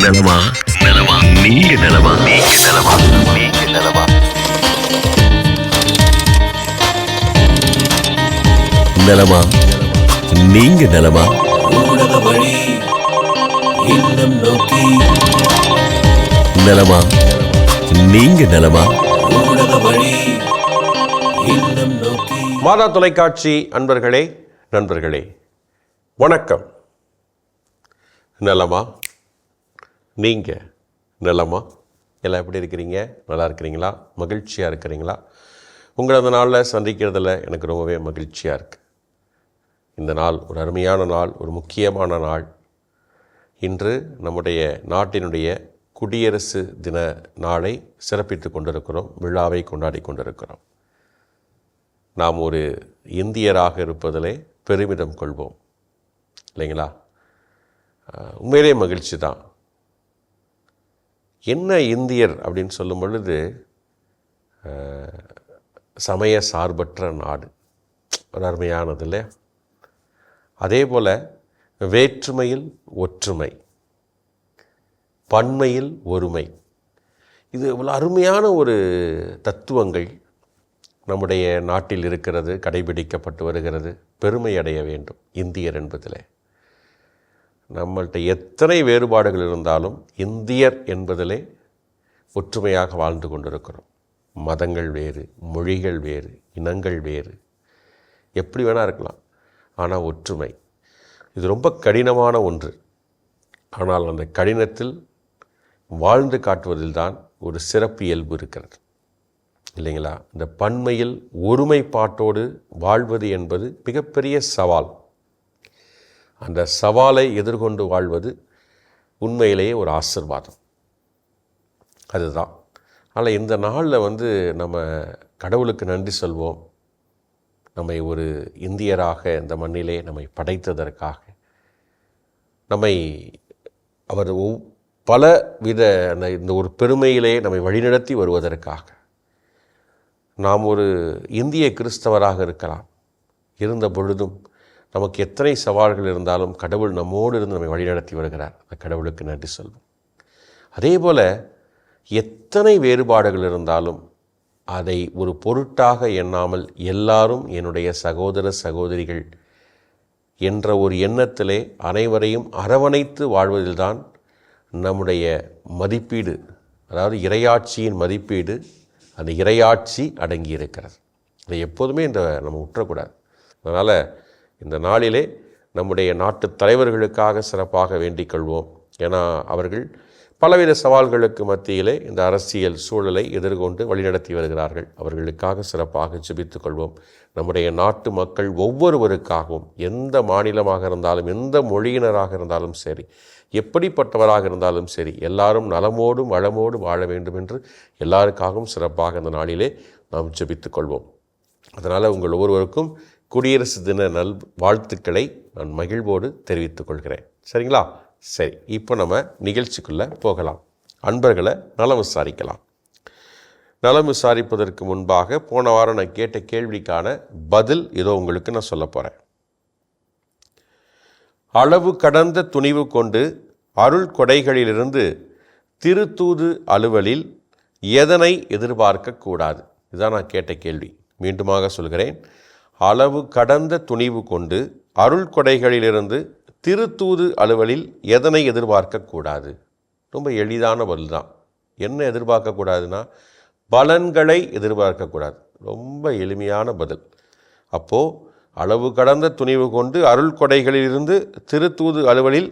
நலமா நீங்க நலமா நீங்க நீங்க நீங்க நோக்கி நலமா? நீங்க நலமா? ஊடக வழி இல்லம் நோக்கி. மாதா தொலைக்காட்சி அன்பர்களே நண்பர்களே வணக்கம். நலமா? நீங்கள் நலமா? எல்லாம் எப்படி இருக்கிறீங்க? நல்லா இருக்கிறீங்களா? மகிழ்ச்சியாக இருக்கிறீங்களா? உங்களை அந்த நாளில் சந்திக்கிறதுல எனக்கு ரொம்பவே மகிழ்ச்சியாக இருக்குது இந்த நாள் ஒரு அருமையான நாள் ஒரு முக்கியமான நாள். இன்று நம்முடைய நாட்டினுடைய குடியரசு தின நாளை சிறப்பித்து கொண்டிருக்கிறோம் விழாவை கொண்டாடி கொண்டிருக்கிறோம். நாம் ஒரு இந்தியராக இருப்பதிலே பெருமிதம் கொள்வோம். இல்லைங்களா? உண்மையிலே மகிழ்ச்சி தான். என்ன இந்தியர் அப்படின்னு சொல்லும் பொழுது சமய சார்பற்ற நாடு. ஒரு அருமையானது இல்லையா? அதே போல் வேற்றுமையில் ஒற்றுமை பன்மையில் ஒருமை. இது இவ்வளோ அருமையான ஒரு தத்துவங்கள் நம்முடைய நாட்டில் இருக்கிறது கடைபிடிக்கப்பட்டு வருகிறது பெருமை அடைய வேண்டும் இந்தியர் என்பதில். நம்மள்கிட்ட எத்தனை வேறுபாடுகள் இருந்தாலும் இந்தியர் என்பதிலே ஒற்றுமையாக வாழ்ந்து கொண்டிருக்கிறோம். மதங்கள் வேறு மொழிகள் வேறு இனங்கள் வேறு. எப்படி வேணால் இருக்கலாம். ஆனால் ஒற்றுமை இது ரொம்ப கடினமான ஒன்று. ஆனால் அந்த கடினத்தில் வாழ்ந்து காட்டுவதில்தான் ஒரு சிறப்பு இயல்பு இருக்கிறது. இல்லைங்களா? இந்த பன்மையில் ஒருமைப்பாட்டோடு வாழ்வது என்பது மிகப்பெரிய சவால். அந்த சவாலை எதிர்கொண்டு வாழ்வது உண்மையிலேயே ஒரு ஆசிர்வாதம். அதுதான். ஆனால் இந்த நாளில் வந்து நம்ம கடவுளுக்கு நன்றி சொல்வோம். நம்மை ஒரு இந்தியராக இந்த மண்ணிலே நம்மை படைத்ததற்காக நம்மை அவர் ஒவ் பல வித அந்த இந்த ஒரு பெருமையிலே நம்மை வழிநடத்தி வருவதற்காக நாம் ஒரு இந்திய கிறிஸ்தவராக இருக்கலாம். இருந்த பொழுதும் நமக்கு எத்தனை சவால்கள் இருந்தாலும் கடவுள் நம்மோடு இருந்து நம்மை வழிநடத்தி வருகிறார். அந்த கடவுளுக்கு நன்றி சொல்வோம். அதே போல் எத்தனை வேறுபாடுகள் இருந்தாலும் அதை ஒரு பொருட்டாக எண்ணாமல் எல்லாரும் என்னுடைய சகோதர சகோதரிகள் என்ற ஒரு எண்ணத்திலே அனைவரையும் அரவணைத்து வாழ்வதில்தான் நம்முடைய மதிப்பீடு அதாவது இறையாட்சியின் மதிப்பீடு அந்த இறையாட்சி அடங்கி இருக்கிறது அதை எப்போதுமே இந்த நம்ம விட்டுறக்கூடாது அதனால் இந்த நாளிலே நம்முடைய நாட்டு தலைவர்களுக்காக சிறப்பாக வேண்டிக் கொள்வோம். ஏன்னா அவர்கள் பலவித சவால்களுக்கு மத்தியிலே இந்த அரசியல் சூழலை எதிர்கொண்டு வழிநடத்தி வருகிறார்கள். அவர்களுக்காக சிறப்பாக ஜெபித்துக் கொள்வோம். நம்முடைய நாட்டு மக்கள் ஒவ்வொருவருக்காகவும் எந்த மாநிலமாக இருந்தாலும் எந்த மொழியினராக இருந்தாலும் சரி எப்படிப்பட்டவராக இருந்தாலும் சரி எல்லாரும் நலமோடும் வளமோடும் வாழ வேண்டும் என்று எல்லாருக்காகவும் சிறப்பாக இந்த நாளிலே நாம் ஜெபித்துக் கொள்வோம். அதனால் உங்கள் ஒவ்வொருவருக்கும் குடியரசு தின நல் வாழ்த்துக்களை நான் மகிழ்வோடு தெரிவித்துக் கொள்கிறேன். சரிங்களா? சரி இப்போ நம்ம நிகழ்ச்சிக்குள்ளே போகலாம். அன்பர்களை நலம் விசாரிக்கலாம். நலம் விசாரிப்பதற்கு முன்பாக போன வாரம் நான் கேட்ட கேள்விக்கான பதில் இதோ உங்களுக்கு நான் சொல்ல போகிறேன் அளவு கடந்த துணிவு கொண்டு அருள் கொடைகளிலிருந்து திருத்தூது அலுவலில் எதனை எதிர்பார்க்கக்கூடாது இதான் இதுதான் நான் கேட்ட கேள்வி. மீண்டுமாக சொல்கிறேன். அளவு கடந்த துணிவு கொண்டு அருள் கொடைகளிலிருந்து திருத்தூது அலுவலில் எதனை எதிர்பார்க்கக்கூடாது? ரொம்ப எளிதான பதில் தான் என்ன எதிர்பார்க்கக்கூடாதுன்னா பலன்களை எதிர்பார்க்கக்கூடாது. ரொம்ப எளிமையான பதில். அப்போது அளவு கடந்த துணிவு கொண்டு அருள் கொடைகளிலிருந்து திருத்தூது அலுவலில்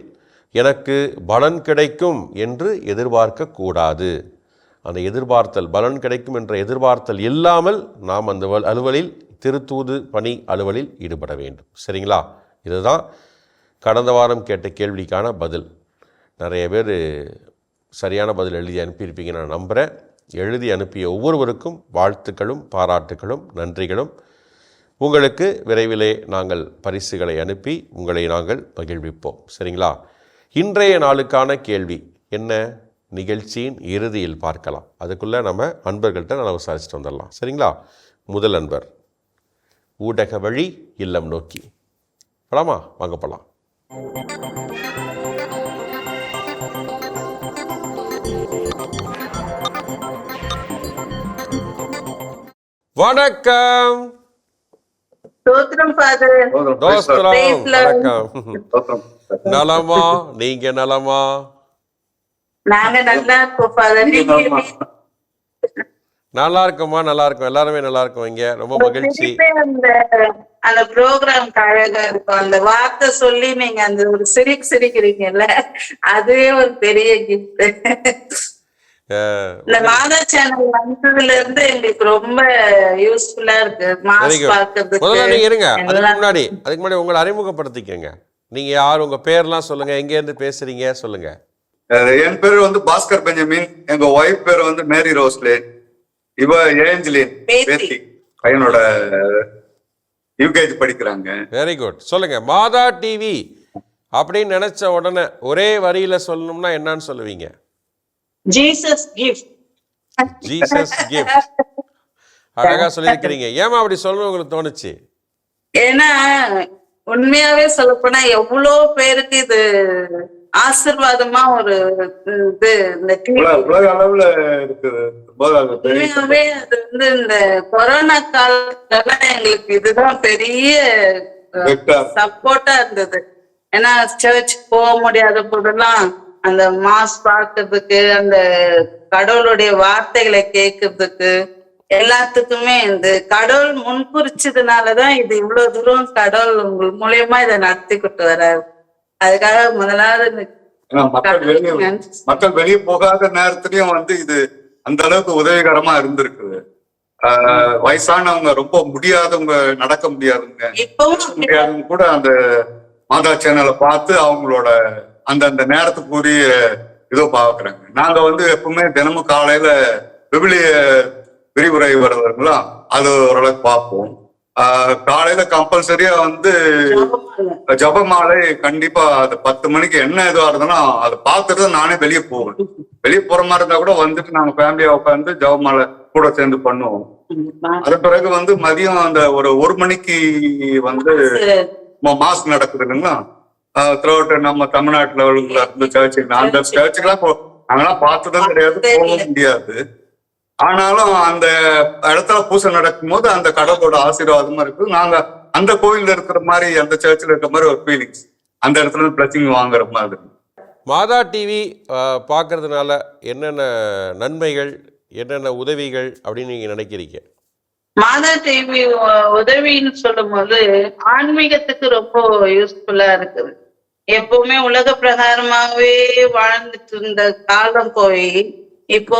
எனக்கு பலன் கிடைக்கும் என்று எதிர்பார்க்கக்கூடாது. அந்த எதிர்பார்த்தல் பலன் கிடைக்கும் என்ற எதிர்பார்த்தல் இல்லாமல் நாம் அந்த அலுவலில் திருத்தூது பணி அலுவலில் ஈடுபட வேண்டும். சரிங்களா? இதுதான் கடந்த வாரம் கேட்ட கேள்விக்கான பதில். நிறைய பேர் சரியான பதில் எழுதி அனுப்பியிருப்பீங்க நான் நம்புகிறேன் எழுதி அனுப்பிய ஒவ்வொருவருக்கும் வாழ்த்துக்களும் பாராட்டுகளும் நன்றிகளும். உங்களுக்கு விரைவிலே நாங்கள் பரிசுகளை அனுப்பி உங்களை நாங்கள் மகிழ்விப்போம். சரிங்களா? இன்றைய நாளுக்கான கேள்வி என்ன? நிகழ்ச்சியின் இறுதியில் பார்க்கலாம். அதுக்குள்ளே நம்ம அன்பர்கள்ட்ட நல்லா விசாரிச்சுட்டு வந்துடலாம். சரிங்களா? முதல் அன்பர். ஊடக வழி இல்லம் நோக்கி. போலாமா? வாங்க போகலாம் வணக்கம். நலமா? நீங்க நலமா? நாங்க நல்லா இருக்கோம்? நல்லா இருக்கோமா நல்லா இருக்கும் எல்லாருமே நல்லா இருக்கும் இங்க. ரொம்ப மகிழ்ச்சி. அந்த அந்த ப்ரோக்ராம் அழகா இருக்கும். அந்த வார்த்தை சொல்லி நீங்க அந்த ஒரு சிரிக் சிரிக்கிறீங்கல்ல அதுவே ஒரு பெரிய கிஃப்ட் இந்த மாதா சேனல் வந்ததுல இருந்து எங்களுக்கு ரொம்ப யூஸ்ஃபுல்லா இருக்கு. மாஸ். பாக்குறதுக்கு முதல்ல நீங்க இருங்க. அதுக்கு எல்லாம் முன்னாடி அதுக்கு முன்னாடி உங்களை அறிமுகப்படுத்திக்கங்க. நீங்க யார் உங்க பேர்லாம் சொல்லுங்க. எங்க இருந்து பேசுறீங்க சொல்லுங்க. என் பேரு வந்து பாஸ்கர் பெஞ்சமின். எங்க ஒய்ஃப் பேர் வந்து மேரி ரோஸ்லேன் இவ ஏஞ்சலின் பேத்தி. பையனோட யூகேஜி படிக்கிறாங்க. வெரி குட் சொல்லுங்க. மாதா டிவி அப்படின்னு நினைச்ச உடனே ஒரே வரியில சொல்லணும்னா என்னன்னு சொல்லுவீங்க? ஜீசஸ் கிஃப்ட் ஜீசஸ் கிஃப்ட் அழகா சொல்லியிருக்கிறீங்க. ஏமா அப்படி சொல்லணும் உங்களுக்கு தோணுச்சு? ஏன்னா உண்மையாவே சொல்லப்போனா எவ்வளோ பேருக்கு இது ஆசிர்வாதமா ஒரு இது இந்த அளவுல இருக்குது. உண்மையாவே அது வந்து இந்த கொரோனா காலத்துல எங்களுக்கு இதுதான் பெரிய. சப்போர்ட்டா இருந்தது. ஏன்னா சர்ச் போக முடியாத போதெல்லாம் அந்த மாஸ் பார்க்கிறதுக்கு அந்த கடவுளுடைய வார்த்தைகளை கேட்கறதுக்கு எல்லாத்துக்குமே இந்த கடவுள் முன்குறிச்சதுனாலதான் இது இவ்வளவு தூரம் கடவுள் உங்கள் மூலியமா இதை நடத்திக்கிட்டு வர்றாரு அதுக்காக முதலாவது மக்கள் வெளியே போகாத நேரத்துலயும் வந்து இது அந்த அளவுக்கு உதவிகரமா இருந்திருக்குது. வயசானவங்க ரொம்ப முடியாதவங்க நடக்க முடியாதவங்க முடியாதவங்க கூட அந்த மாதா சேனலை பார்த்து அவங்களோட அந்தந்த நேரத்துக்குரிய இதோ பாக்குறாங்க நாங்க வந்து எப்பவுமே தினமும் காலையில விபிலிய விரிவுரை வருவாங்களா அது ஓரளவுக்கு பார்ப்போம். ஆஹ் காலையில கம்பல்சரியா வந்து. ஜபமாலை கண்டிப்பா அது பத்து மணிக்கு என்ன இதுவா இருந்தாலும் அதை பார்த்துட்டு நானே வெளியே போவேன். வெளியே போற மாதிரி இருந்தா கூட வந்துட்டு நாங்க ஃபேமிலியா உட்காந்து ஜபமாலை கூட சேர்ந்து பண்ணுவோம். அதன் பிறகு வந்து மதியம் அந்த ஒரு ஒரு மணிக்கு வந்து மாஸ்க் நடக்குது இல்லைங்களா? த்ரூஅவுட் நம்ம தமிழ்நாட்டுல அந்த சர்ச்சு அந்த சர்ச்சுக்கெல்லாம் நாங்கெல்லாம் பார்த்ததும் கிடையாது போக முடியாது. ஆனாலும் அந்த இடத்துல பூசை நடக்கும்போது அந்த கடவுளோட ஆசீர்வாதமா இருக்கு. நாங்க அந்த கோயில்ல இருக்கிற மாதிரி அந்த சர்ச்சில் இருக்கிற மாதிரி ஒரு ஃபீலிங்ஸ் அந்த இடத்துல பிளஸிங் வாங்குற மாதிரி. மாதா டிவி பார்க்கறதுனால என்னென்ன நன்மைகள் என்னென்ன உதவிகள் அப்படின்னு நீங்கள் நினைக்கிறீங்க? மாதா டிவி உதவின்னு சொல்லும் போது ஆன்மீகத்துக்கு ரொம்ப யூஸ்ஃபுல்லா இருக்குது. எப்பவுமே உலக பிரகாரமாவே வாழ்ந்துட்டு இருந்த காலம் போய் இப்போ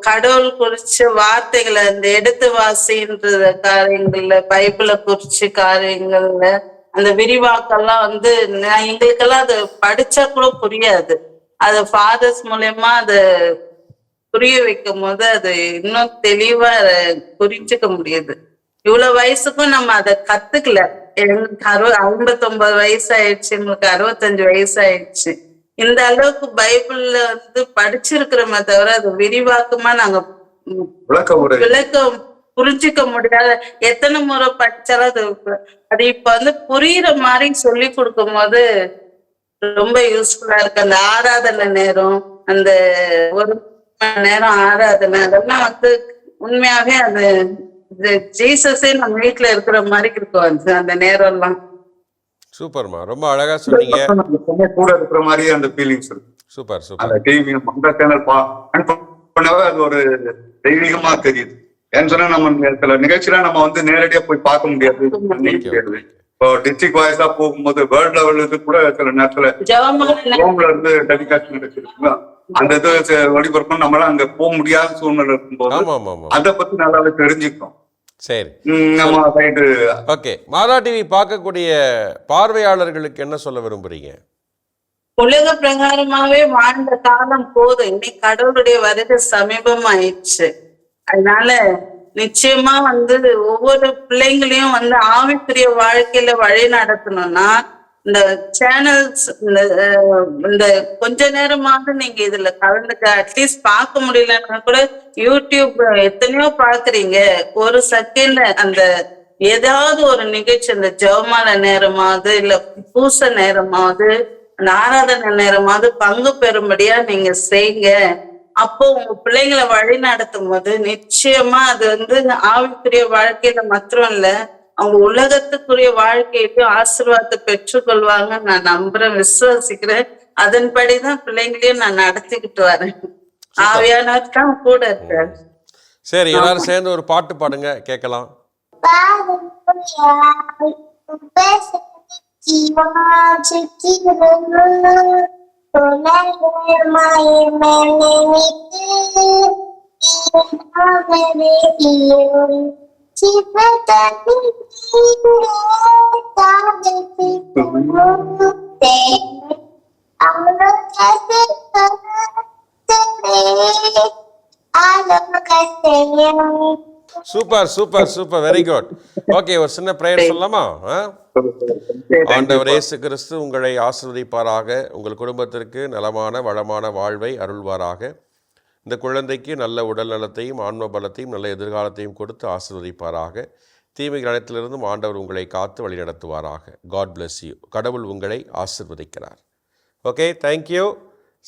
கடவுள் குறிச்ச வார்த்தைகளை அந்த எடுத்து வாசின்ற காரியங்கள்ல பைபிளை குறிச்ச காரியங்கள்ல அந்த விரிவாக்கெல்லாம் வந்து நான் எங்களுக்கெல்லாம் அது படிச்சா கூட புரியாது. அது ஃபாதர்ஸ் மூலயமா அதை புரிய வைக்கும் போது அது இன்னும் தெளிவா அதை புரிஞ்சுக்க முடியுது. இவ்வளவு வயசுக்கும் நம்ம அதை கத்துக்கல. எங்களுக்கு அறுபது ஐம்பத்தொன்பது வயசு ஆயிடுச்சு எங்களுக்கு அறுபத்தஞ்சு வயசு ஆயிடுச்சு. இந்த அளவுக்கு பைபிள்ல வந்து படிச்சிருக்கிறோமே தவிர அது விரிவாக்கமா நாங்க விளக்கம் புரிஞ்சுக்க முடியாத எத்தனை முறை படிச்சாலும் அது அது இப்ப வந்து புரியுற மாதிரி சொல்லி கொடுக்கும் போது ரொம்ப யூஸ்ஃபுல்லா இருக்கு. அந்த ஆராதனை நேரம் அந்த ஒரு மணி நேரம் ஆராதனை அதெல்லாம் வந்து உண்மையாவே அது ஜீசஸே நம்ம வீட்டுல இருக்கிற மாதிரி இருக்கும். அந்த நேரம் எல்லாம் சூப்பர்மா. ரொம்ப அழகாக சொன்னீங்க. கூட இருக்கிற மாதிரி அந்த ஃபீலிங்ஸ் இருக்கு. Super super. அந்த டிவி அந்த சேனல் பண்ணவே அது ஒரு தெய்வீகமா தெரியுது. ஏன்னு சொன்னா நம்ம சில நிகழ்ச்சியெல்லாம் நம்ம வந்து நேரடியா போய் பார்க்க முடியாது. இப்போ டிஸ்ட்ரிக்ட் வாய்ஸா போகும்போது வேர்ல்ட் லெவலுக்கு கூட சில நேரத்துல ஹோம்ல இருந்து டெலிகாஸ்ட் நடக்குதுங்களா அந்த இது ஒளிபரப்பும் நம்மளால அங்க போக முடியாத சூழ்நிலை இருக்கும்போது அதை பத்தி நல்லாவே தெரிஞ்சுக்கிறோம் சரி. நம்ம சைடு ஓகே. மாதா டிவி பார்க்கக்கூடிய பார்வையாளர்களுக்கு என்ன சொல்ல விரும்புறீங்க? உலக பிரகாரமாவே வாழ்ந்த காலம் போதும் இன்னைக்கு கடவுளுடைய வருகை சமீபம் ஆயிடுச்சு. அதனால நிச்சயமா வந்து ஒவ்வொரு பிள்ளைங்களையும் வந்து ஆவிக்குரிய வாழ்க்கையில வழி நடத்தணும்னா இந்த சேனல்ஸ் இந்த இந்த கொஞ்ச நேரமாவது நீங்க இதுல கலந்துக்க அட்லீஸ்ட் பார்க்க முடியலன்னா கூட யூடியூப் எத்தனையோ பாக்குறீங்க ஒரு செகண்ட் அந்த ஏதாவது ஒரு நிகழ்ச்சி இந்த ஜெவமால நேரமாவது இல்ல பூச நேரமாவது அந்த ஆராதனை நேரமாவது பங்கு பெறும்படியா நீங்க செய்யுங்க அப்போ உங்க பிள்ளைங்களை வழி நடத்தும் போது நிச்சயமா அது வந்து ஆவிக்குரிய வாழ்க்கையில மாத்திரம் இல்லை அவங்க உலகத்துக்குரிய வாழ்க்கையிலும் ஆசீர்வாதத்தை பெற்றுக்கொள்வாங்க நான் நம்புறேன் விசுவாசிக்கிறேன். அதன்படிதான் பிள்ளைங்களையும் நான் நடத்திக்கிட்டு வரேன். ஆவியானவர் தான் கூட இருக்காரு. சரி எல்லாரும் சேர்ந்து ஒரு பாட்டு பாடுங்க கேட்கலாம். Super super super very good okay ஒரு சின்ன ப்ரேயர் சொல்லலாமா? ஆண்டவர் இயேசு கிறிஸ்து உங்களை ஆசீர்வதிப்பாராக. உங்கள் குடும்பத்திற்கு நலமான வளமான வாழ்வை அருள்வாராக. இந்த குழந்தைக்கு நல்ல உடல் நலத்தையும் ஆன்ம பலத்தையும் நல்ல எதிர்காலத்தையும் கொடுத்து ஆசீர்வதிப்பாராக. தீமைகள் அனைத்திலிருந்தும் ஆண்டவர் உங்களை காத்து வழிநடத்துவாராக காட் bless யூ கடவுள் உங்களை ஆசீர்வதிக்கிறார். ஓகே தேங்க்யூ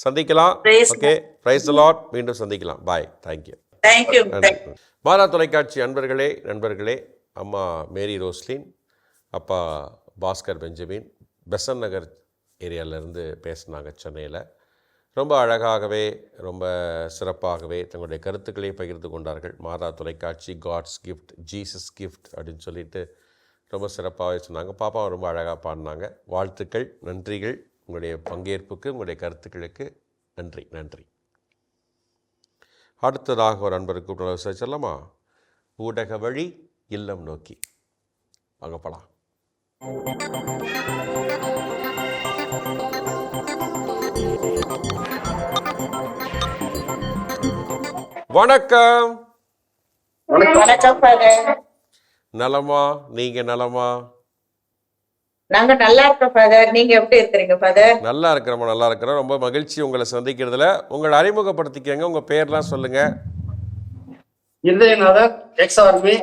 சந்திக்கலாம். ஓகே பிரைஸ் லாட் மீண்டும் சந்திக்கலாம். பாய் தேங்க்யூ மாதா தொலைக்காட்சி அன்பர்களே நண்பர்களே அம்மா மேரி ரோஸ்லின் அப்பா பாஸ்கர் பெஞ்சமின் பெசன் நகர் ஏரியாவிலேருந்து பேசினாங்க சென்னையில். ரொம்ப அழகாகவே ரொம்ப சிறப்பாகவே தங்களுடைய கருத்துக்களை பகிர்ந்து கொண்டார்கள். மாதா தொலைக்காட்சி காட்ஸ் கிஃப்ட் ஜீசஸ் கிஃப்ட் அப்படின்னு சொல்லிட்டு ரொம்ப சிறப்பாகவே சொன்னாங்க. பாப்பாவும் ரொம்ப அழகாக பாடினாங்க. வாழ்த்துக்கள் நன்றிகள். உங்களுடைய பங்கேற்புக்கு உங்களுடைய கருத்துக்களுக்கு நன்றி நன்றி. அடுத்ததாக ஒரு அன்பருக்கு கூப்பிட்டு சொல்லலாமா? ஊடக வழி இல்லம் நோக்கி. வாங்க போகலாம் வணக்கம். நலமா? நீங்க நலமா? நாங்க நல்லா இருக்கோம் ஃபாதர் நீங்க எப்படி இருக்கிறீங்க ஃபாதர் நல்லா இருக்கிறோமா நல்லா இருக்கிறோம். ரொம்ப மகிழ்ச்சி உங்களை சந்திக்கிறதுல. உங்களை அறிமுகப்படுத்திக்கங்க உங்க பேர்லாம் சொல்லுங்க. இருதயநாதர் எக்ஸ் ஆர்மி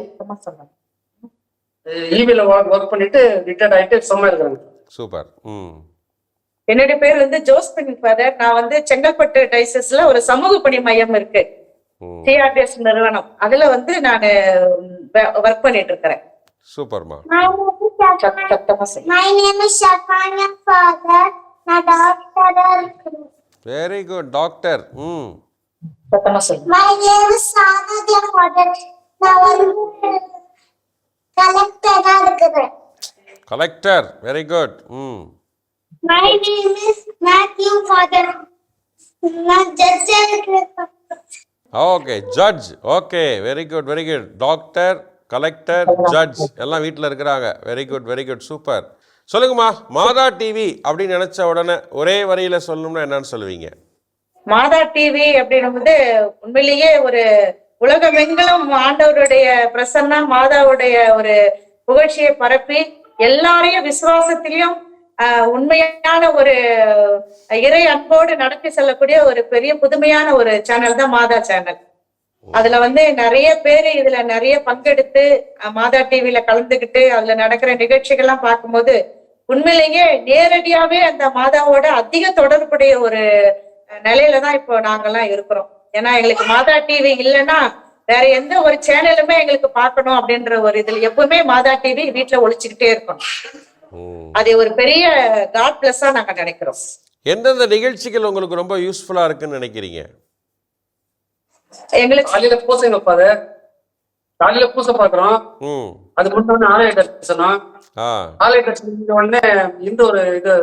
ஈவில ஒர்க் பண்ணிட்டு ரிட்டையர்ட் ஆயிட்டு சும்மா இருக்கிறாங்க சூப்பர். ம். என்னுடைய பேர் வந்து ஜோஸ்பின் ஃபாதர் நான் வந்து செங்கல்பட்டு டைசஸ்ல ஒரு சமூக பணி மையம் இருக்கு. ம் சிஆர்டிஎஸ் நிறுவனம். அதுல வந்து நான் ஒர்க் பண்ணிட்டு இருக்கிறேன் சூப்பர்மா. வெரி குட் டாக்டர் ம் சத்தமா சொல்லு. My name is Sadhya father. நான் வந்து கலெக்டரா இருக்கிறேன் கலெக்டர் வெரி குட் ம் My name is Matthew father. நான் ஜட்ஜா இருக்கிறேன் okay judge okay very good very good doctor collector judge எல்லாம் வீட்டில் இருக்கிறாங்க. Very good very good super சொல்லுங்கம்மா மாதா டிவி அப்படின்னு நினச்ச உடனே ஒரே வரியில் சொல்லணும்னா என்னன்னு சொல்லுவீங்க? மாதா டிவி அப்படின்னும்போது உண்மையிலேயே ஒரு உலகமெங்கிலும் ஆண்டவருடைய பிரசன்னா மாதாவுடைய ஒரு புகழ்ச்சியை பரப்பி எல்லாரையும் விசுவாசத்திலையும் உண்மையான ஒரு இறை அன்போடு நடத்தி செல்லக்கூடிய ஒரு பெரிய புதுமையான ஒரு சேனல் தான் மாதா சேனல் அதுல வந்து நிறைய பேர் இதுல நிறைய பங்கெடுத்து மாதா டிவில கலந்துக்கிட்டு அதுல நடக்கிற நிகழ்ச்சிகள்லாம் பார்க்கும்போது உண்மையிலேயே நேரடியாவே அந்த மாதாவோட அதிக தொடர்புடைய ஒரு அஹ், நிலையில தான் இப்போ நாங்கெல்லாம் இருக்கிறோம். ஏன்னா எங்களுக்கு மாதா டிவி இல்லைன்னா வேற எந்த ஒரு சேனலுமே எங்களுக்கு பார்க்கணும் அப்படின்ற ஒரு இதுல எப்பவுமே மாதா டிவி வீட்டுல ஒழிச்சுக்கிட்டே இருக்கணும். அது ஒரு பெரிய காட் பிளஸ்ஸா நாங்க நினைக்கிறோம். எந்தெந்த நிகழ்ச்சிகள் உங்களுக்கு ரொம்ப யூஸ்ஃபுல்லாக இருக்குன்னு நினைக்கிறீங்க? எங்களுக்கு காலையில பூசை வைப்பாரு காலையில பூசை பாக்குறோம் ம். அது முடிஞ்ச ஆலய தரிசனம் ஆ. ஆலய தரிசனம் உடனே இந்த ஒரு இது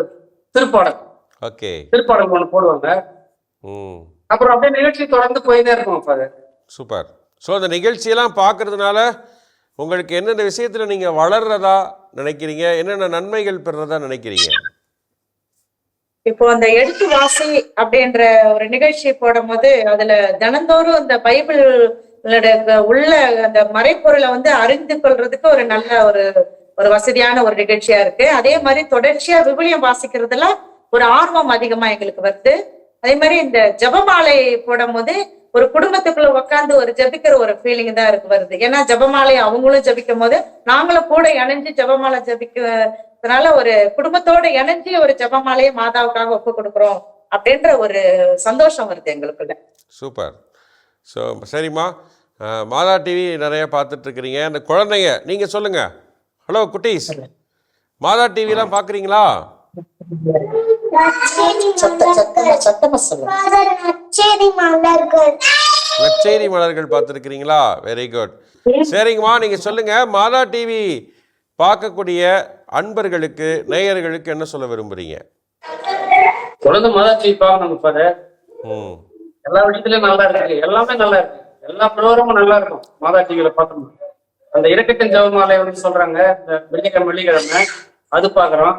திருப்பாடல். ஓகே. திருப்பாடல் ஒண்ணு போடுவாங்க. ம். அப்புறம் அப்படியே நிகழ்ச்சி தொடர்ந்து போயிட்டே இருக்கும் ஃபாதர் சூப்பர். ஸோ அந்த நிகழ்ச்சியெல்லாம் பார்க்கறதுனால உங்களுக்கு என்னென்ன விஷயத்தில் நீங்கள் வளர்றதா நினைக்கிறீங்க? என்னென்ன நன்மைகள் பெறதா நினைக்கிறீங்க? இப்போ அந்த எடுத்து வாசி அப்படின்ற ஒரு நிகழ்ச்சி போடும்போது அதுல தினந்தோறும் இந்த பைபிள் உள்ள அந்த மறைப்பொருளை வந்து அறிந்து கொள்றதுக்கு ஒரு நல்ல ஒரு ஒரு வசதியான ஒரு நிகழ்ச்சியா இருக்கு. அதே மாதிரி தொடர்ச்சியா விபிலியம் வாசிக்கிறதுல ஒரு ஆர்வம் அதிகமா எங்களுக்கு வருது. அதே மாதிரி இந்த ஜெபமாலை போடும்போது ஒரு குடும்பத்துக்குள்ள உட்காந்து ஒரு ஜெபிக்கிற ஒரு ஃபீலிங் தான் இருக்கு வருது. ஏன்னா ஜெபமாலை அவங்களும் ஜெபிக்கும் போது நாங்களும் கூட இணைஞ்சு ஜெபமாலை ஜெபிக்கிறதுனால ஒரு குடும்பத்தோட இணைஞ்சு ஒரு ஜெபமாலையை மாதாவுக்காக ஒப்பு கொடுக்குறோம் அப்படின்ற ஒரு சந்தோஷம் வருது எங்களுக்குள்ள. சூப்பர். ஸோ சரிம்மா. மாதா டிவி நிறைய பார்த்துட்ருக்கிறீங்க. அந்த குழந்தைங்க நீங்கள் சொல்லுங்கள் ஹலோ குட்டீஸ். மாதா டிவிலாம் பார்க்குறீங்களா? சத்தமா சொல்லுங்க மலர்கள் பார்த்துருக்கிறீங்களா? வெரி குட் சரிங்கம்மா நீங்கள் சொல்லுங்கள் மாதா டிவி பார்க்கக்கூடிய அன்பர்களுக்கு நேயர்களுக்கு என்ன சொல்ல விரும்புகிறீங்க தொடர்ந்து மதாச்சி பார்க்கணும் ஃபாதர் ம். எல்லா விஷயத்துலயும் நல்லா இருக்கு. எல்லாமே நல்லா இருக்கு. எல்லா ப்ரோக்ராமும் நல்லா இருக்கும். மாதா டிவியில பார்த்தோம் அந்த இரக்கத்தின் அப்படின்னு சொல்றாங்க. இந்த வெள்ளிக்கிழமை வெள்ளிக்கிழமை அது பாக்குறோம்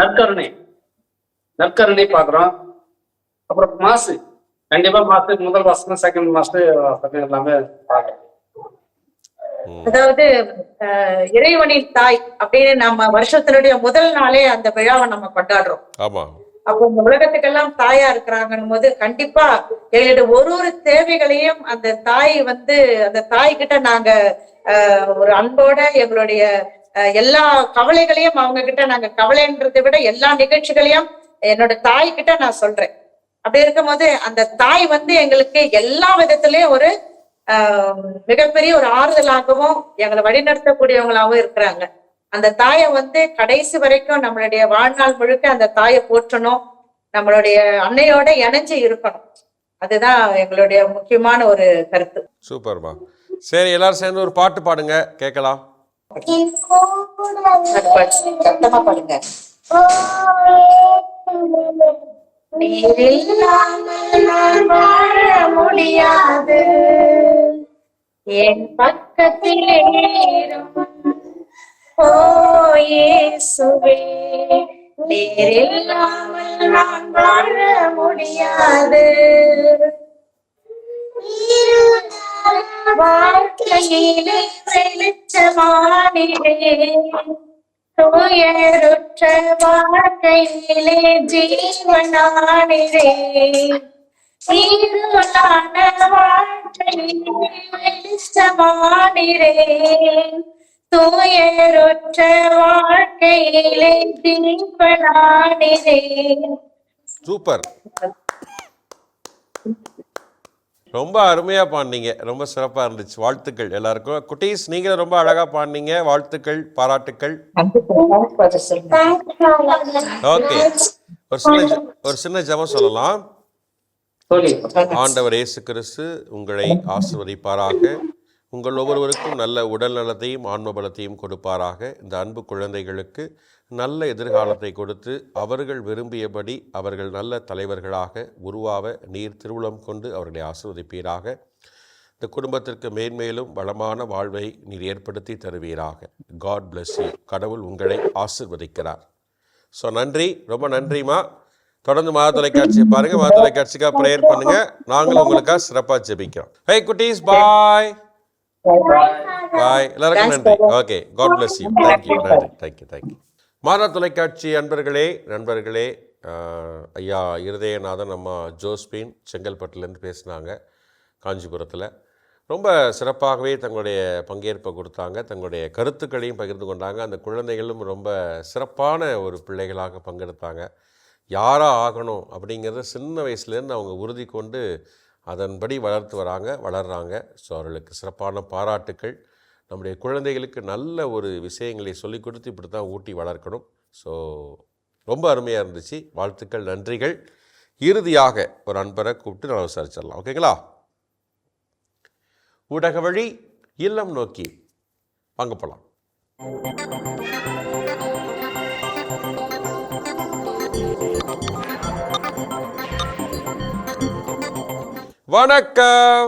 நற்கருணை. நற்கருணை பாக்குறோம் அப்புறம் மாசு. கண்டிப்பா மாசு முதல் மாசம் செகண்ட் மாசம் எல்லாமே பாக்குறோம் அதாவது இறைவனின் தாய் அப்படின்னு நம்ம வருஷத்தினுடைய முதல் நாளே அந்த விழாவை நம்ம கொண்டாடுறோம். அப்போ இந்த உலகத்துக்கெல்லாம் தாயா இருக்கிறாங்கன்னும் போது கண்டிப்பா எங்களுடைய ஒரு ஒரு தேவைகளையும் அந்த தாய் வந்து அந்த தாய் கிட்ட நாங்க ஆஹ், ஒரு அன்போட எங்களுடைய எல்லா கவலைகளையும் அவங்க கிட்ட நாங்க கவலைன்றதை விட எல்லா நிகழ்ச்சிகளையும் என்னோட தாய் கிட்ட நான் சொல்றேன். அப்படி இருக்கும்போது அந்த தாய் வந்து எங்களுக்கு எல்லா விதத்திலயும் ஒரு ஆஹ், மிகப்பெரிய ஒரு ஆறுதலாகவும் எங்களை வழிநடத்தக்கூடியவங்களாகவும் இருக்கிறாங்க. அந்த தாயை வந்து கடைசி வரைக்கும் நம்மளுடைய வாழ்நாள் முழுக்க அந்த தாயை போற்றணும். நம்மளுடைய அன்னையோட இணைஞ்சு இருக்கணும். அதுதான் எங்களுடைய முக்கியமான ஒரு கருத்து. சூப்பர்மா. சரி எல்லாரும் சேர்ந்து ஒரு பாட்டு பாடுங்க. கேட்கலாம். சத்தமா பாடுங்க. ஓ நீர் இல்லாமல் நான் வாழ முடியாது என் பக்கத்தில் இரும். ஓ இயேசுவே நீர் இல்லாமல் நான் வாழ முடியாது வாழ்க்கையிலே வெளிச்சமானிடே துயருற்ற வாழ்க்கையிலே ஜீவனானிரே. இருளான வாழ்க்கையிலே வெளிச்சமானிடே துயருற்ற வாழ்க்கையிலே ஜீவனானிரே. சூப்பர். ரொம்ப அருமையாக பாடினீங்க. ரொம்ப சிறப்பாக இருந்துச்சு. வாழ்த்துக்கள் எல்லாருக்கும். குட்டீஸ் நீங்களும் ரொம்ப அழகாக பாடினீங்க. வாழ்த்துக்கள் பாராட்டுக்கள். ஓகே. ஒரு சின்ன ஒரு சின்ன ஜபம் சொல்லலாம். ஆண்டவர் இயேசு கிறிஸ்து உங்களை ஆசிர்வதிப்பாராக. உங்கள் ஒவ்வொருவருக்கும் நல்ல உடல் நலத்தையும் ஆன்ம பலத்தையும் கொடுப்பாராக. இந்த அன்பு குழந்தைகளுக்கு நல்ல எதிர்காலத்தை கொடுத்து அவர்கள் விரும்பியபடி அவர்கள் நல்ல தலைவர்களாக உருவாவ நீர் திருவுளம் கொண்டு அவர்களை ஆசிர்வதிப்பீராக. இந்த குடும்பத்திற்கு மேன்மேலும் வளமான வாழ்வை நீர் ஏற்படுத்தி தருவீராக. காட் பிளஸ் யூ கடவுள் உங்களை ஆசிர்வதிக்கிறார். ஸோ நன்றி. ரொம்ப நன்றிம்மா. தொடர்ந்து மாத தொலைக்காட்சியை பாருங்க. மாத தொலைக்காட்சிக்காக ப்ரேயர் பண்ணுங்க. நாங்களும் உங்களுக்காக சிறப்பாக ஜெபிக்கிறோம். ஹே குட்டீஸ். பாய் பாய் எல்லாருக்கும் நன்றி. Okay god bless you thank you நன்றி. Thank you thank you Matha தொலைக்காட்சி அன்பர்களே நண்பர்களே ஐயா இருதயநாதன் அம்மா ஜோஸ்பின் செங்கல்பட்டுலேருந்து பேசினாங்க காஞ்சிபுரத்தில். ரொம்ப சிறப்பாகவே தங்களுடைய பங்கேற்பை கொடுத்தாங்க தங்களுடைய கருத்துக்களையும் பகிர்ந்து கொண்டாங்க. அந்த குழந்தைகளும் ரொம்ப சிறப்பான ஒரு பிள்ளைகளாக பங்கெடுத்தாங்க. யாராக ஆகணும் அப்படிங்கிறத சின்ன வயசுலேருந்து அவங்க உறுதி கொண்டு அதன்படி வளர்த்து வராங்க வளர்கிறாங்க ஸோ அவர்களுக்கு சிறப்பான பாராட்டுக்கள். நம்முடைய குழந்தைகளுக்கு நல்ல ஒரு விஷயங்களை சொல்லிக் கொடுத்து இப்படி தான் ஊட்டி வளர்க்கணும். ஸோ ரொம்ப அருமையாக இருந்துச்சு. வாழ்த்துக்கள் நன்றிகள். இறுதியாக ஒரு அன்பரை கூப்பிட்டு நான் விசாரிச்சிடலாம். ஓகேங்களா ஊடக வழி இல்லம் நோக்கி. வாங்க போகலாம் வணக்கம்.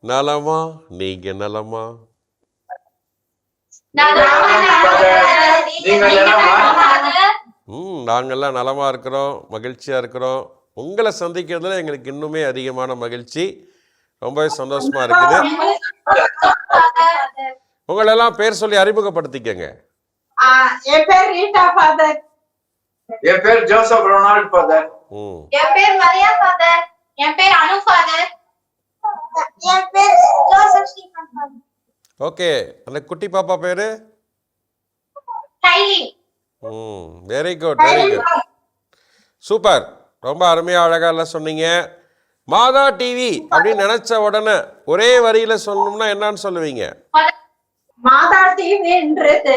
நலமா? நீங்க நலமா? ம் நாங்கள்லாம் நலமா இருக்கிறோம் மகிழ்ச்சியா இருக்கிறோம். உங்களை சந்திக்கிறதுல எங்களுக்கு இன்னுமே அதிகமான மகிழ்ச்சி. ரொம்பவே சந்தோஷமா இருக்குது. உங்களெல்லாம் பேர் சொல்லி அறிமுகப்படுத்திக்கங்க. என் பேர் ரீட்டா ஃபாதர். என் பேர் ஜோசப் ரொனால்ட் ஃபாதர். என் பேர் மரியா ஃபாதர் என் பேர் அனு ஃபாதர் என் பேர் ஜோசப் ஸ்டீஃபன் ஃபாதர் ஓகே. அந்த குட்டி பாப்பா பேரு? கைலி ம் very good very good super. ரொம்ப அருமையாக அழகாக எல்லாம் சொன்னீங்க. மாதா டிவி அப்படின்னு நினச்ச உடனே ஒரே வரியில் சொல்லணும்னா என்னன்னு சொல்லுவீங்க? மாதா டிவின்றது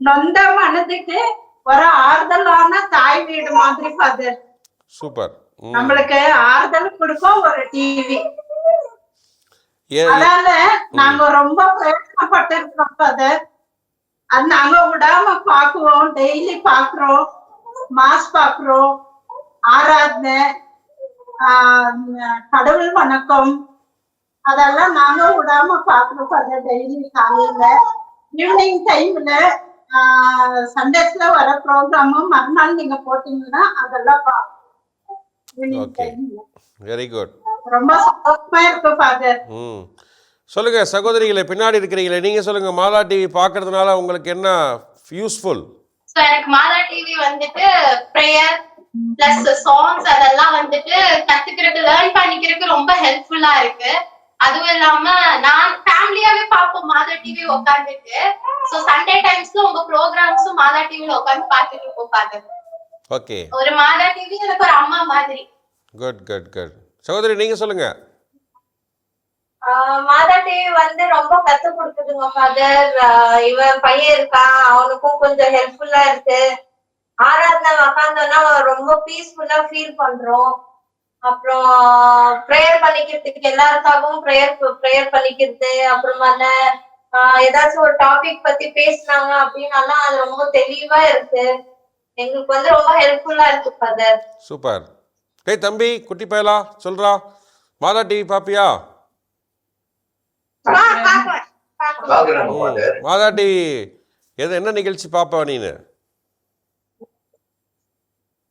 நொந்த மனதுக்கு ஒரு ஆறுதலான தாய் வீடு மாதிரி ஃபாதர் சூப்பர். நம்மளுக்கு ஆறுதல் கொடுக்கும் ஒரு டிவி ஏ அதனால நாங்க ரொம்ப பிரயோஜனப்பட்டிருக்கோம் ஃபாதர் அது நாங்க விடாம பாக்குவோம் டெய்லி பாக்குறோம் மாஸ் பாக்குறோம் ஆராதனை கடவுள் வணக்கம். அதெல்லாம் நாங்க விடாம பாக்குறோம் ஃபாதர் டெய்லி காலையில. ஈவினிங் டைம்ல சண்டேஸ்ல வர ப்ரோக்ராமும் மறுநாள் நீங்க போட்டீங்கன்னா அதெல்லாம். வெரி குட் ரொம்ப சந்தோஷமா இருக்கு ஃபாதர் சொல்லுங்க சகோதரிகளே பின்னாடி இருக்கிறீங்களே நீங்கள் சொல்லுங்க மாதா டிவி பார்க்கறதுனால உங்களுக்கு என்ன யூஸ்ஃபுல் எனக்கு மாதா டிவி வந்துட்டு ப்ரேயர் பிளஸ் சாங்ஸ் அதெல்லாம் வந்துட்டு கத்துக்கிறதுக்கு லேர்ன் பண்ணிக்கிறதுக்கு ரொம்ப ஹெல்ப்ஃபுல்லா இருக்கு. அதுவும் இல்லாம நான் ஃபேமிலியாவே பார்ப்போம். மாதா டிவி உட்காந்துட்டு ஸோ சண்டே டைம்ஸ்ல உங்க ப்ரோக்ராம்ஸும் மாதா டிவில உட்காந்து பார்த்துட்டு இருப்போம் பாத்து ஓகே ஒரு மாதா டிவி எனக்கு ஒரு அம்மா மாதிரி. குட் குட் குட் சகோதரி நீங்கள் சொல்லுங்க. மாதா டிவி வந்து ரொம்ப கத்து கொடுக்குதுங்க ஃபாதர் இவன் பையன் இருக்கான். அவனுக்கும் கொஞ்சம் ஹெல்ப்ஃபுல்லா இருக்கு. ஆராதனை உக்காந்தோம்னா ரொம்ப பீஸ்ஃபுல்லா ஃபீல் பண்றோம். அப்புறம் ப்ரேயர் பண்ணிக்கிறதுக்கு எல்லாருக்காகவும் ப்ரேயர் ப்ரேயர் பண்ணிக்கிறது அப்புறமால ஏதாச்சும் ஒரு டாபிக் பத்தி பேசுனாங்க அப்படின்னாலாம் அது ரொம்ப தெளிவா இருக்கு. எங்களுக்கு வந்து ரொம்ப ஹெல்ப்ஃபுல்லா இருக்கு ஃபாதர் சூப்பர் டேய் தம்பி குட்டி பயலா சொல்றா. மாதா டிவி பாப்பியா? மாதா டிவி எது என்ன நிகழ்ச்சி பாப்பா நீனு?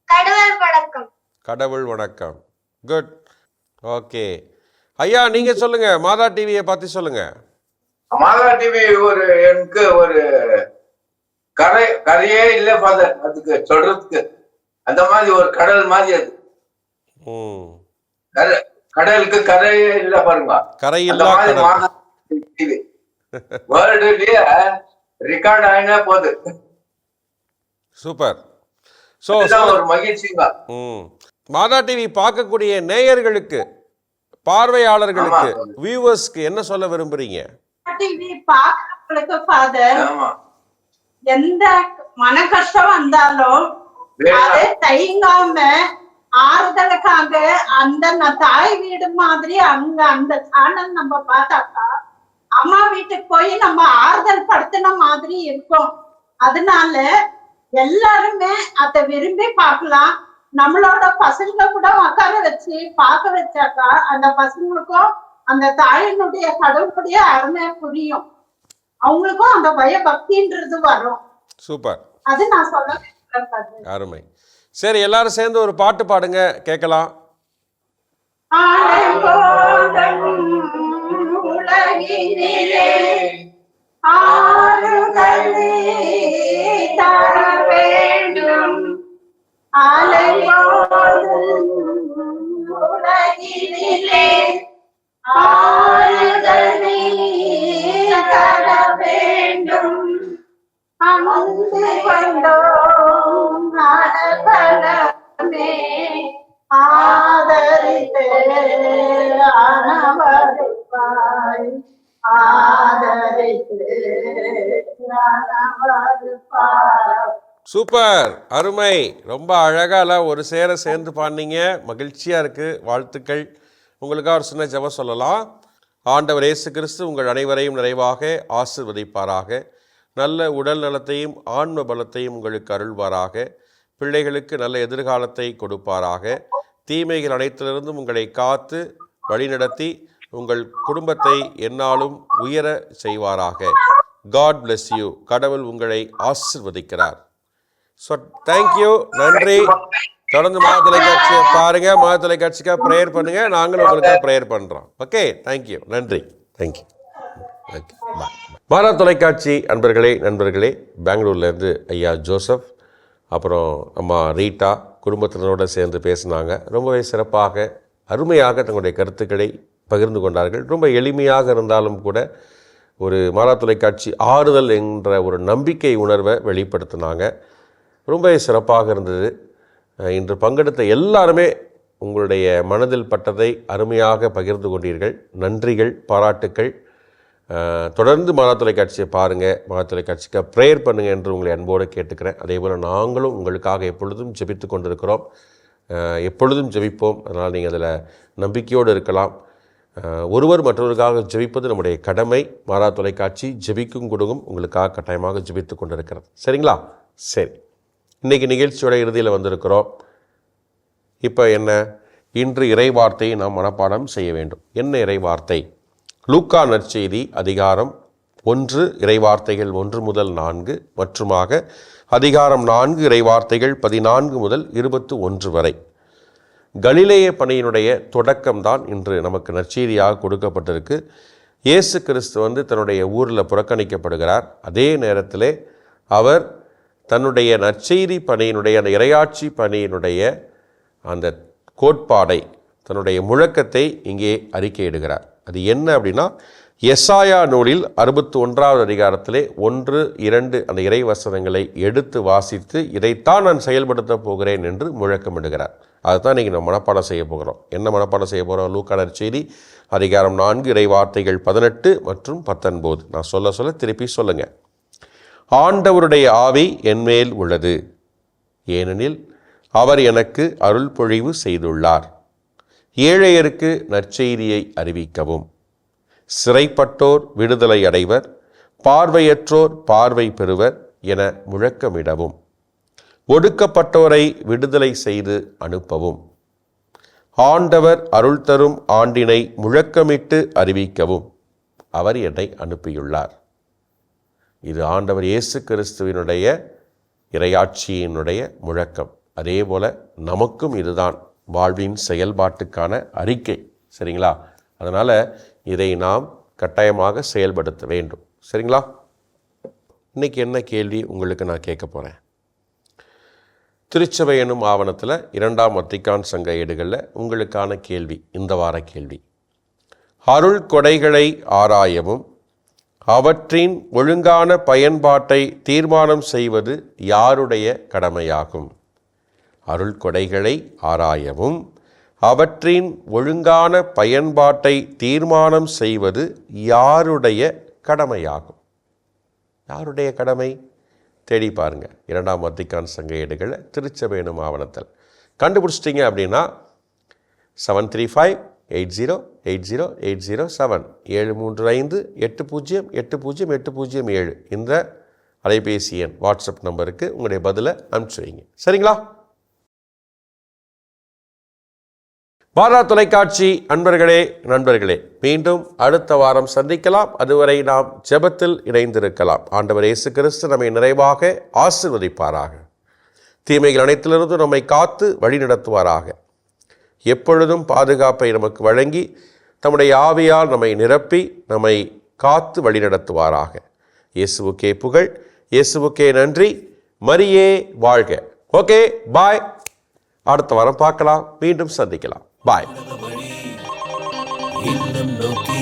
கடவுள் வணக்கம். கடவுள் வணக்கம். குட் ஓகே ஐயா நீங்க சொல்லுங்க. மாதா டிவியை பத்தி சொல்லுங்க. மாதா டிவி ஒரு எனக்கு ஒரு கரை கரையே இல்ல ஃபாதர் அதுக்கு சொல்றதுக்கு. அந்த மாதிரி ஒரு கடல் மாதிரி அது. கரை- கடலுக்கு கரையே இல்ல பாருங்க. டிவி வேர்ல்டுலயே ரெக்கார்ட் ஆயினா போகுது. சூப்பர் ஸோ ஒரு மகிழ்ச்சிங்க. ம். மாதா டிவி பார்க்கக்கூடிய நேயர்களுக்கு பார்வையாளர்களுக்கு. வியூவர்ஸ்க்கு என்ன சொல்ல விரும்புறீங்க டிவி ஃபாதர் ஆமா எந்த மன கஷ்டம் வந்தாலும். அது தயங்காம ஆறுதலுக்காக அந்த தாய் வீடு மாதிரி அங்க அந்த சேனல் நம்ம பார்த்தாக்கா அம்மா வீட்டுக்கு போய் நம்ம ஆறுதல் படுத்தின மாதிரி இருக்கும் அதனால எல்லாருமே அதை விரும்பி பார்க்கலாம் நம்மளோட பசங்க கூட உட்கார வச்சு பார்க்க வச்சாக்கா அந்த பசங்களுக்கும் அந்த தாயினுடைய கடவுளுடைய அருமை புரியும். அவங்களுக்கும் அந்த பயபக்தின்றது வரும். சூப்பர். அது நான் சொல்ல. அருமை. சரி எல்லாரும் சேர்ந்து ஒரு பாட்டு பாடுங்க கேட்கலாம். உலகினிலே ஆறுதலை தர வேண்டும். உலகினிலே ஆறுதலை தர வேண்டும் அன்பு கொண்டோம் நலபலமே ஆதரித்து அனவருப்பாய் ஆதரித்து அனவருப்பாய் சூப்பர் அருமை. ரொம்ப அழகால ஒரு சேர சேர்ந்து பாடினீங்க. மகிழ்ச்சியாக இருக்குது வாழ்த்துக்கள். உங்களுக்காக ஒரு சின்ன ஜெபம் சொல்லலாம். ஆண்டவர் இயேசு கிறிஸ்து உங்கள் அனைவரையும் நிறைவாக ஆசிர்வதிப்பாராக. நல்ல உடல் நலத்தையும் ஆன்ம பலத்தையும் உங்களுக்கு அருள்வாராக. பிள்ளைகளுக்கு நல்ல எதிர்காலத்தை கொடுப்பாராக. தீமைகள் அனைத்திலிருந்தும் உங்களை காத்து வழிநடத்தி உங்கள் குடும்பத்தை என்னாலும் உயர செய்வாராக. காட் பிளெஸ் யூ கடவுள் உங்களை ஆசிர்வதிக்கிறார். ஸோ தேங்க்யூ நன்றி. தொடர்ந்து மகா தொலைக்காட்சியை பாருங்க. மகா தொலைக்காட்சிக்காக ப்ரேயர் பண்ணுங்க. நாங்களும் உங்களுக்காக ப்ரேயர் பண்ணுறோம் ஓகே தேங்க்யூ நன்றி. தேங்க்யூ ஓகே பாய் மாறா தொலைக்காட்சி அன்பர்களே நண்பர்களே பெங்களூர்லேருந்து ஐயா ஜோசப் அப்புறம் அம்மா ரீட்டா குடும்பத்தினரோடு சேர்ந்து பேசினாங்க. ரொம்பவே சிறப்பாக அருமையாக தங்களுடைய கருத்துக்களை பகிர்ந்து கொண்டார்கள். ரொம்ப எளிமையாக இருந்தாலும் கூட ஒரு மாதா தொலைக்காட்சி ஆறுதல் என்ற ஒரு நம்பிக்கை உணர்வை வெளிப்படுத்தினாங்க. ரொம்ப சிறப்பாக இருந்தது. இன்று பங்கெடுத்த எல்லாருமே உங்களுடைய மனதில் பட்டதை அருமையாக பகிர்ந்து கொண்டீர்கள். நன்றிகள் பாராட்டுக்கள். தொடர்ந்து மாதா தொலைக்காட்சியை பாருங்கள் மாதா தொலைக்காட்சிக்கு ப்ரேயர் பண்ணுங்கள் என்று உங்களை அன்போடு கேட்டுக்கிறேன். அதே போல் நாங்களும் உங்களுக்காக எப்பொழுதும் ஜெபித்து கொண்டிருக்கிறோம். எப்பொழுதும் ஜெபிப்போம். அதனால் நீங்கள் அதில் நம்பிக்கையோடு இருக்கலாம். ஒருவர் மற்றவருக்காக ஜெபிப்பது நம்முடைய கடமை. மாதா தொலைக்காட்சி ஜெபிக்கும் கொடுங்கும் உங்களுக்காக கட்டாயமாக ஜெபித்து கொண்டிருக்கிறது. சரிங்களா? சரி. இன்றைக்கி நிகழ்ச்சியோட இறுதியில் வந்திருக்கிறோம். இப்போ என்ன? இன்று இறைவார்த்தையை நாம் மனப்பாடம் செய்ய வேண்டும். என்ன இறைவார்த்தை? லூக்கா நற்செய்தி அதிகாரம் ஒன்று இறைவார்த்தைகள் ஒன்று முதல் நான்கு மற்றுமாக அதிகாரம் நான்கு இறைவார்த்தைகள் பதினான்கு முதல் இருபத்து ஒன்று வரை. கலிலேய பணியினுடைய தொடக்கம்தான் இன்று நமக்கு நற்செய்தியாக கொடுக்கப்பட்டிருக்கு. இயேசு கிறிஸ்து வந்து தன்னுடைய ஊரில் புறக்கணிக்கப்படுகிறார். அதே நேரத்திலே அவர் தன்னுடைய நற்செய்தி பணியினுடைய அந்த இரையாட்சி பணியினுடைய அந்த கோட்பாடை தன்னுடைய முழக்கத்தை இங்கே அறிக்கையிடுகிறார். அது என்ன அப்படின்னா எஸ்ஆயா நூலில் அறுபத்தி ஒன்றாவது அதிகாரத்திலே ஒன்று இரண்டு அந்த இறை வசனங்களை எடுத்து வாசித்து இதைத்தான் நான் செயல்படுத்த போகிறேன் என்று முழக்கமிடுகிறார். அதுதான் இன்றைக்கி நம்ம மனப்பாடம் செய்ய போகிறோம். என்ன மனப்பாடம் செய்ய போகிறோம் லூக்கானர் செய்தி அதிகாரம் நான்கு இறை வார்த்தைகள் பதினெட்டு மற்றும் பத்தொன்பது. நான் சொல்ல சொல்ல திருப்பி சொல்லுங்கள் ஆண்டவருடைய ஆவி என்மேல் உள்ளது. ஏனெனில் அவர் எனக்கு அருள் பொழிவு செய்துள்ளார். ஏழையருக்கு நற்செய்தியை அறிவிக்கவும். சிறைப்பட்டோர் விடுதலை அடைவர் பார்வையற்றோர் பார்வை பெறுவர் என முழக்கமிடவும். ஒடுக்கப்பட்டோரை விடுதலை செய்து அனுப்பவும். ஆண்டவர் அருள் தரும் ஆண்டினை முழக்கமிட்டு அறிவிக்கவும். அவர் என்னை அனுப்பியுள்ளார். இது ஆண்டவர் இயேசு கிறிஸ்துவினுடைய இறையாட்சியினுடைய முழக்கம். அதே போல் நமக்கும் இதுதான் வாழ்வின் செயல்பாட்டுக்கான அறிக்கை. சரிங்களா? அதனால் இதை நாம் கட்டாயமாக செயல்படுத்த வேண்டும். சரிங்களா? இன்னைக்கு என்ன கேள்வி உங்களுக்கு நான் கேட்க போகிறேன் திருச்சபை எனும் ஆவணத்தில் இரண்டாம் வத்திக்கான் சங்க ஏடுகளில் உங்களுக்கான கேள்வி இந்த வார கேள்வி. அருள் கொடைகளை ஆராயவும் அவற்றின் ஒழுங்கான பயன்பாட்டை தீர்மானம் செய்வது யாருடைய கடமையாகும்? அருள் கொடைகளை ஆராயவும் அவற்றின் ஒழுங்கான பயன்பாட்டை தீர்மானம் செய்வது யாருடைய கடமையாகும்? யாருடைய கடமை? தேடி பாருங்க. இரண்டாம் வத்திக்கான் சங்க ஏடுகளை திருச்சபையனும் ஆவணத்தில். கண்டுபிடிச்சிட்டிங்க அப்படின்னா seven three five eight zero eight zero eight zero seven. ஏழு மூன்று ஐந்து எட்டு பூஜ்ஜியம் எட்டு பூஜ்ஜியம் எட்டு பூஜ்ஜியம் ஏழு இந்த அலைபேசி எண் வாட்ஸ்அப் நம்பருக்கு உங்களுடைய பதிலை அனுப்பிச்சு வைங்க சரிங்களா? பாரா தொலைக்காட்சி அன்பர்களே நண்பர்களே மீண்டும் அடுத்த வாரம் சந்திக்கலாம். அதுவரை நாம் ஜெபத்தில் இணைந்திருக்கலாம். ஆண்டவர் இயேசு கிறிஸ்து நம்மை நிறைவாக ஆசிர்வதிப்பாராக. தீமைகள் அனைத்திலிருந்தும் நம்மை காத்து வழிநடத்துவாராக. எப்பொழுதும் பாதுகாப்பை நமக்கு வழங்கி தம்முடைய ஆவியால் நம்மை நிரப்பி நம்மை காத்து வழிநடத்துவாராக. இயேசுவுக்கே புகழ் இயேசுவுக்கே நன்றி. மரியே வாழ்க. Okay bye. அடுத்த வாரம் பார்க்கலாம் மீண்டும் சந்திக்கலாம். பாய். இல்லம் நோக்கி